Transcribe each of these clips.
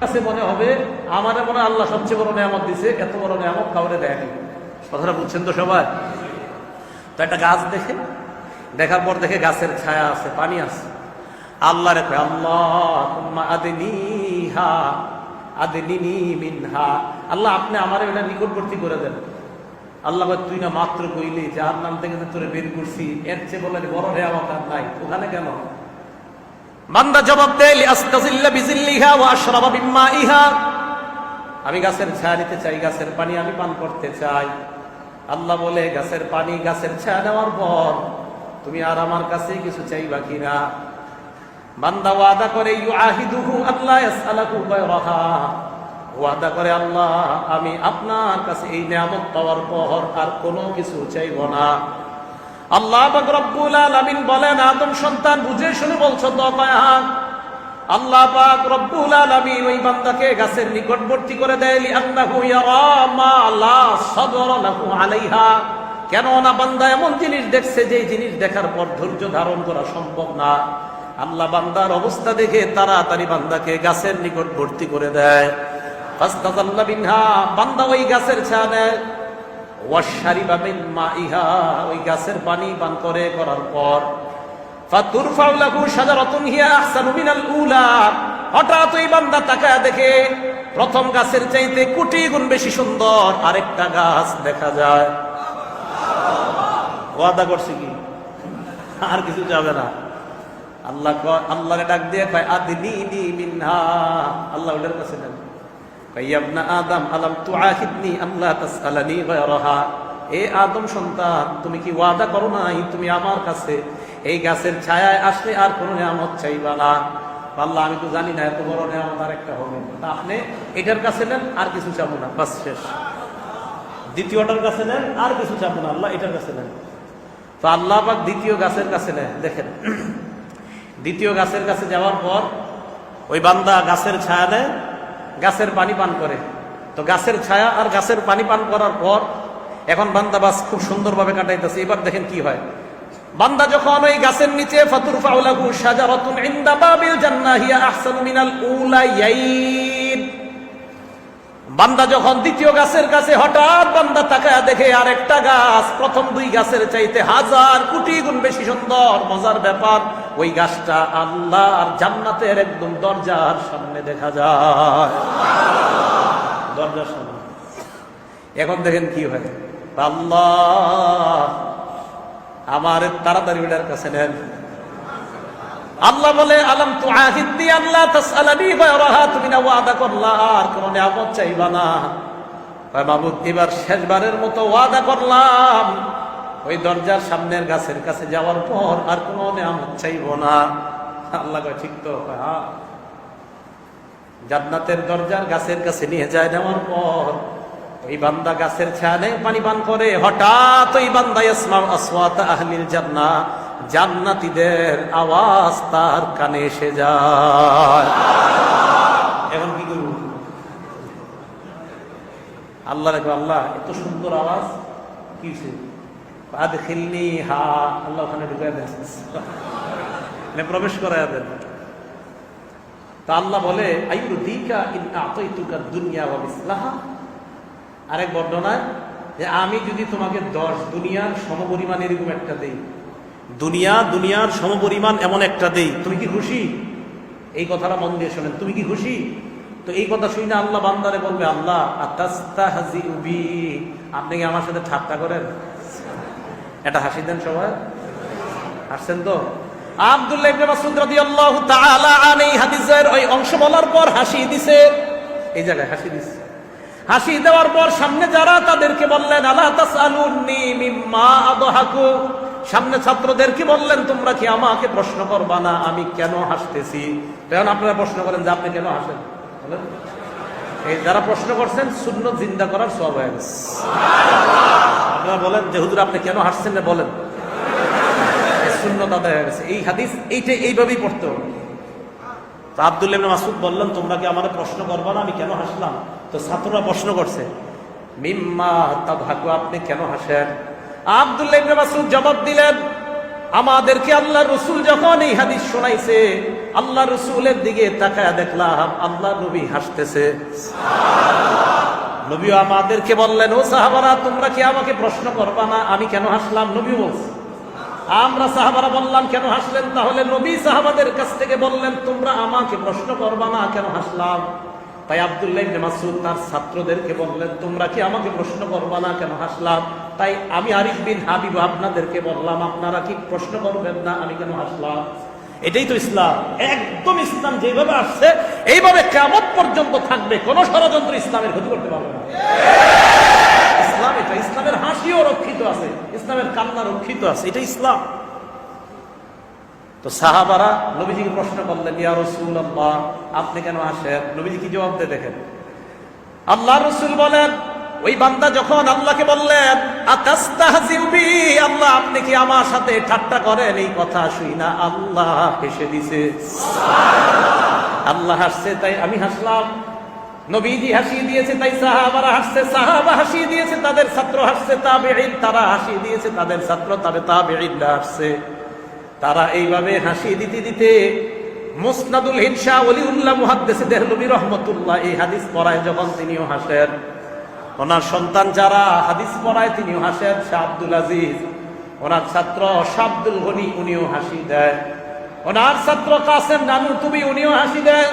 কাছে মনে হবে আমার মনে আল্লাহ সবচেয়ে বড় নিয়ামত দিছে, এত বড় নিয়ামত কাউরে দেয়নি। কথাটা বুঝছেন তো সবাই? তো একটা গাছ দেখে, দেখার পর দেখে গাছের ছায়া আছে, পানি আছে। আল্লাহ রেখে আল্লাহ মিনহা। আল্লাহ, আপনি আমার এটা নিকটবর্তী করে দেন। আল্লাহ তুই না মাত্র কইলি যার নাম থেকে তোরে বের করছি, এর চেয়ে বলে বড় রে আর নাই। ওখানে কেন? বান্দা জবাব বিম্মাইহা। আমি গাছের ছায়া নিতে চাই, গাছের পানি আমি পান করতে চাই। আল্লাহ বলে, গাছের পানি গাছের ছায়া নেওয়ার পর তুমি আর আমার কাছে কিছু চাই চাইবা কিনা বান্দা ওয়াদা করে, ইউআহিদুহু আল্লাহ ইয়াসআলাহু গায়রাহা। ওয়াদা করে, আল্লাহ, আমি আপনার কাছে এই নিয়ামত পাওয়ার পর আর কোনো কিছু চাইব না। আল্লাহ রব্বুল আলামিন বলেন, আদম সন্তান বুঝে শুনে বলছো তো আল্লাহ পাক রব্বুল আলামিন ওই বান্দাকে গাছের নিকটবর্তী করে দেয়, লিআন্নাহু ইয়ারা মা লা সাদর আলাইহা। কেন না বান্দা এমন জিনিস দেখছে যে জিনিস দেখার পর ধৈর্য ধারণ করা সম্ভব না। আল্লাহ বান্দার অবস্থা দেখে তাড়াতাড়ি বান্দাকে গাছের নিকট ভর্তি করে দেয়। বান্দা ওই গাছের ছায়া নেয়। ওয়াশারিবা মিন মাইহা ওই গাছের পানি করে করার পর উলা। হঠাৎ দেখে প্রথম গাছের চাইতে কোটি গুণ বেশি সুন্দর আরেকটা গাছ দেখা যায়। ওয়াদা করছে কি? আর কিছু যাবে না। আল্লাহ ক- আল্লাহরে ডাক দিয়ে কয় আদিনি আল্লাহ কাছে নেন আলাম এ আদম সন্তান, তুমি কি ওয়াদা করো তুমি আমার কাছে এই গাছের ছায়ায় আসলে আর আল্লাহ, আমি তো বড় হবে এটার কাছে নেন, আর কিছু চাবো না। বাস শেষ। দ্বিতীয়টার কাছে নেন, আর কিছু চাবো না। আল্লাহ এটার কাছে নেন। তো আল্লাহ পাক দ্বিতীয় গাছের কাছে নেন। দেখেন, দ্বিতীয় গাছের কাছে যাওয়ার পর ওই বান্দা গাছের ছায়া নেয় গাছের পানি পান করে। তো গাছের ছায়া আর গাছের পানি পান করার পর এখন বান্দাবাস খুব সুন্দরভাবে কাটাইতেছে। এবার দেখেন কি হয়। বান্দা যখন ওই গাছের নিচে ফাতুর ফাউলাহু রতুন ইনদা বাবিল জান্নাহ, হিয়া আহসানু মিনাল উলাইয়াইন। বান্দা যখন দ্বিতীয় গাছের কাছে হঠাৎ বান্দা তাকায় দেখে আর একটা গাছ, প্রথম দুই গাছের চাইতে হাজার কোটি গুণ বেশি সুন্দর, মজার ব্যাপার, ওই গাছটা আল্লাহ আর জান্নাতের একদম দরজার সামনে দেখা যায়। দরজার সামনে। এখন দেখেন কি হয়? আল্লাহ, আমার তাড়াতাড়ি ওটার কাছে নেন। আল্লাহ বলে, আলম তু আহিদ্দি আল্লাহ গায়রাহা তুমি না ওয়াদা করলা, আর কোন নিয়ামত চাইবা না। কয় এবার শেষবারের মতো ওয়াদা করলাম। ওই দরজার সামনের গাছের কাছে যাওয়ার পর আর কোন নিয়ামত চাইব না। আল্লাহ কয়, ঠিক তো হ্যাঁ জান্নাতের দরজার গাছের কাছে নিয়ে যায় নেওয়ার পর, ওই বান্দা গাছের ছায়া পানি পান করে, হঠাৎ ওই বান্দা ইসমাম আসওয়াত আহলিল জান্না জান্নাতীদের আওয়াজ তার কানে এসে যায়। এখন কি করব? আল্লাহ রেখো আল্লাহ এত সুন্দর আওয়াজ কি হা আল্লাহ ওখানে ঢুকে দেন। মানে প্রবেশ করায় দেন। তা আল্লাহ বলে আইয়ু দিকা ইন আতাইতুকা দুনিয়া ওয়া মিসলাহা? আরেক বর্ণনায় যে আমি যদি তোমাকে দশ দুনিয়ার সমপরিমাণ এরকম একটা দেই দুনিয়া, দুনিয়ার সমপরিমাণ এমন একটা দেই। তুমি কি খুশি? এই কথাটা মন দিয়ে শোনেন। তুমি কি খুশি? তো এই কথা শুনে আল্লাহ বান্দারে বলবে, আল্লাহ আপনি কি আমার সাথে ঠাট্টা করেন? এটা হাসি দেন সবাই। হাসছেন তো? আব্দুল্লাহ ইবনে মাসউদ রাদিয়াল্লাহু তাআলা হাদিসের ওই অংশ বলার পর হাসি দিছে। এই জায়গায় হাসি দিছে। হাসি দেওয়ার পর সামনে যারা তাদেরকে বললেন, আলা তাসআলুন্নি মিম্মা আদহাকু? সামনে ছাত্রদেরকে বললেন? তোমরা কি আমাকে প্রশ্ন করবা না? আমি কেন হাসতেছি? তখন আপনারা প্রশ্ন করেন যে আপনি কেন হাসেন? এই যারা প্রশ্ন করছেন শূন্য জিন্দা করার সব হয়ে আপনারা বলেন যে, হুজুর, আপনি কেন হাসছেন না? বলেন। শূন্যতা দেখা গেছে। এই হাদিস, এইটা এইভাবেই পড়তে হবে। তো আবদুল্লাহ মাসুদ বললেন, তোমরা কি আমাদের প্রশ্ন করবা না? আমি কেন হাসলাম? তো ছাত্ররা প্রশ্ন করছে, মিম্মা তাবহাকু আপনি কেন হাসেন? আবদুল্লাহ ইবনে জবাব দিলেন আমাদেরকে আল্লাহ রসুল যখন এই হাদিস শোনাইছে আল্লাহ রসুলের দিকে তাকায় দেখলাম আল্লাহ নবী হাসতেছে। নবী আমাদেরকে বললেন ও সাহাবারা তোমরা কি আমাকে প্রশ্ন করবা না? আমি কেন হাসলাম? নবী বলছে। আমরা সাহাবারা বললাম কেন হাসলেন? তাহলে নবী সাহাবাদের কাছ থেকে বললেন তোমরা আমাকে প্রশ্ন করবা না কেন হাসলাম? তাই আবদুল্লাহ ইবনে মাসউদ তার ছাত্রদেরকে বললেন, তোমরা কি আমাকে প্রশ্ন করবা না কেন? হাসলাম তাই আমি আরিফ বিন হাবিব আপনাদেরকে বললাম, আপনারা কি প্রশ্ন করবেন না? আমি কেন হাসলাম এটাই তো ইসলাম। একদম ইসলাম যেভাবে আসছে, এইভাবে কেমন পর্যন্ত থাকবে, কোন ষড়যন্ত্র ইসলামের ক্ষতি করতে পারবে না। ইসলাম এটা, ইসলামের হাসিও রক্ষিত আছে, ইসলামের কান্না রক্ষিত আছে এটা ইসলাম। তো সাহাবারা নবীজিকে প্রশ্ন করলেন, ইয়া রসুল আল্লাহ আপনি কেন আসেন? নবীজি কি জবাব দিয়ে দেখেন। আল্লাহ রসুল বলেন, ওই বান্দা যখন আল্লাহকে বললেন আল্লাহ, আপনি কি আমার সাথে ঠাট্টা করেন? এই কথা শুই না, আল্লাহ হেসে দিছে। আল্লাহ হাসছে, তাই আমি হাসলাম। নবীজি হাসিয়ে দিয়েছে, তাই সাহাবারা হাসছে। সাহাবা হাসিয়ে দিয়েছে, তাদের ছাত্র হাসছে, তাবেঈন তারা হাসিয়ে দিয়েছে, তাদের ছাত্র তবে তাবেঈনরা হাসছে। তারা এইভাবে হাসি দিতে দিতে মুসনাদুল হিনসা ওলিউল্লাহ মুহাদ্দিসে দেহলবী রহমতুল্লাহ এই হাদিস পড়ায় যখন তিনিও হাসেন। ওনার সন্তান যারা হাদিস পড়ায় তিনিও হাসেন, শাহ আব্দুল আজিজ। ওনার ছাত্র শাহ আব্দুল গনি, উনিও হাসি দেয়। ওনার ছাত্র কাসেম নানু তুমি উনিও হাসি দেয়।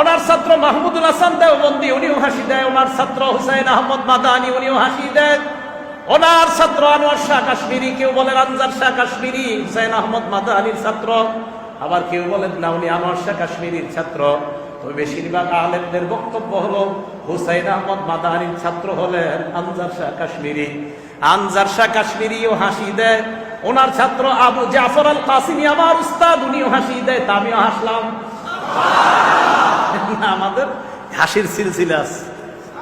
ওনার ছাত্র মাহমুদুল হাসান দেওবন্দি, উনিও হাসি দেয়। ওনার ছাত্র হুসাইন আহমদ মাদানি, উনিও হাসি দেয়। ওনার ছাত্র আনোয়ার শাহ কাশ্মীরি, কেউ বলেন আনজার শাহ কাশ্মীরি, হুসাইন আহমদ মাদানির ছাত্র। আবার কেউ বলেন না, উনি আনোয়ার শাহ কাশ্মীরির ছাত্র। তবে বেশিরভাগ আলেমদের বক্তব্য হলো, হুসাইন আহমদ মাদানির ছাত্র হলেন আনজার শাহ কাশ্মীরি। আনজার শাহ কাশ্মীরিও হাসি দেয়। ওনার ছাত্র আবু জাফর আল কাসিমি আমার উস্তাদ, উনিও হাসি দেয়। তা আমিও হাসলাম। আমাদের হাসির সিলসিলা আছে।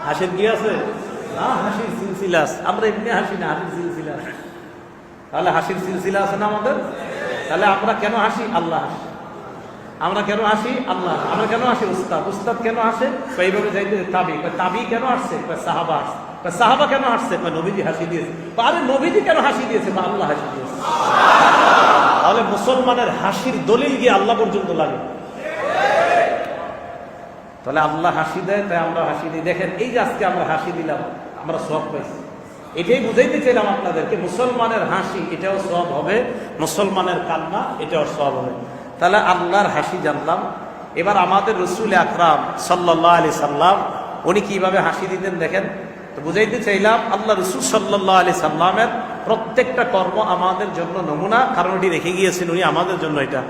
হাসির কি আছে? হাসির সিলসিলা আমরা এমনি হাসি না, হাসির সিলসিলা তাহলে হাসির সিলসিলা আছে না আমাদের? তাহলে আমরা কেন হাসি? আল্লাহ হাসি। আমরা কেন হাসি? আল্লাহ। আমরা কেন হাসি? উস্তাদ। উস্তাদ কেন আসে এইভাবে যাইতে তাবি। তাবি কেন আসছে সাহাবা আসছে সাহাবা কেন আসছে নবীজি হাসি দিয়েছে। আরে নবীজি কেন হাসি দিয়েছে? বা আল্লাহ হাসি দিয়েছে। তাহলে মুসলমানের হাসির দলিল গিয়ে আল্লাহ পর্যন্ত লাগে। তাহলে আল্লাহ হাসি দেয়, তাই আমরা হাসি দিই। দেখেন, এই যে আজকে আমরা হাসি দিলাম আমরা সব পাইছি। এটাই বুঝাইতে চাইলাম আপনাদেরকে, মুসলমানের হাসি এটাও সব হবে, মুসলমানের কান্না এটাও সব হবে। তাহলে আল্লাহর হাসি জানলাম। এবার আমাদের রসুল আকরাম সাল্লাহ আলি সাল্লাম, উনি কীভাবে হাসি দিতেন দেখেন? তো বুঝাইতে চাইলাম আল্লাহ রসুল সাল্লাহ আলি সাল্লামের প্রত্যেকটা কর্ম আমাদের জন্য নমুনা, কারণ এটি রেখে গিয়েছেন উনি আমাদের জন্য এটা।